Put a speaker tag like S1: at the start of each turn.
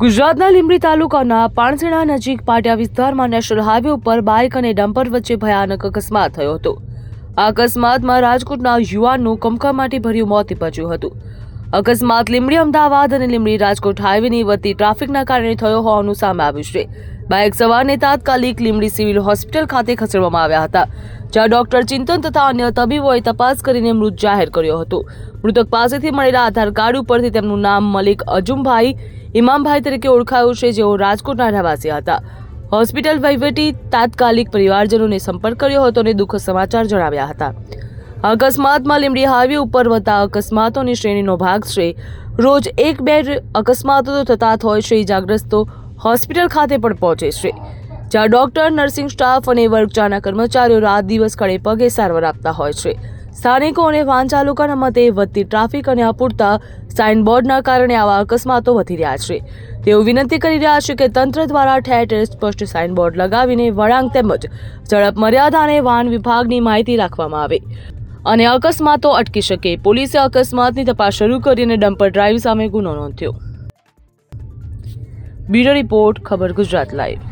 S1: ગુજરાતના લીંબડી તાલુકાના પાણસેણા નજીક પાટિયા વિસ્તારમાં નેશનલ હાઈવે ઉપર બાઇક અને ડમ્પર વચ્ચે ભયાનક અકસ્માત થયો હતો. આ અકસ્માતમાં રાજકોટના યુવાનનું કમકમાટી ભર્યું મોત નીપજ્યું હતું. અકસ્માત લીંબડી અમદાવાદ અને લીંબડી રાજકોટ હાઈવેની વધતી ટ્રાફિકના કારણે થયો હોવાનું સામે આવ્યું છે. બાઇક સવારને તાત્કાલિક લીંબડી સિવિલ હોસ્પિટલ ખાતે ખસેડવામાં આવ્યા હતા, જ્યાં ડોક્ટર ચિંતન તથા અન્ય તબીબોએ તપાસ કરીને મૃત જાહેર કર્યો હતો. મૃતક પાસેથી મળેલા આધાર કાર્ડ ઉપરથી તેમનું નામ મલિક અજુમભાઈ ઇમામભાઈ તરીકે ઓળખાયું છે, જેઓ રાજકોટના રહેવાસી હતા. હોસ્પિટલ વહીવટી તાત્કાલિક પરિવારજનોને સંપર્ક કર્યો હતો અને દુઃખ સમાચાર જણાવ્યા હતા. અકસ્માતમાં લીમડી હાઈવે ઉપર વધતા અકસ્માતોની શ્રેણીનો ભાગ છે. રોજ એક બે અકસ્માતો તો થતા હોય છે, ઇજાગ્રસ્તો હોસ્પિટલ ખાતે પણ પહોંચે છે. જ્યાં ડોક્ટર, નર્સિંગ સ્ટાફ અને વર્ગચાના કર્મચારીઓ રાત દિવસ ખડે પગે સારવાર આપતા હોય છે. સ્થાનિકો અને વાહન ચાલકોના મતે વધતી ટ્રાફિક અને અપૂરતા સાઇનબોર્ડના કારણે આવા અકસ્માતો વધી રહ્યા છે. તેઓ વિનંતી કરી રહ્યા છે કે તંત્ર દ્વારા ઠેર ઠેર સ્પષ્ટ સાઇનબોર્ડ લગાવીને વળાંક તેમજ ઝડપ મર્યાદા અને વાહન વિભાગની માહિતી રાખવામાં આવે. અને અકસ્માતો અટકી શકે. પોલીસે અકસ્માતની તપાસ શરૂ કરી અને ડમ્પર ડ્રાઈવ સામે ગુનો નોંધ્યો. બ્યુરો રિપોર્ટ, ખબર ગુજરાત લાઈવ.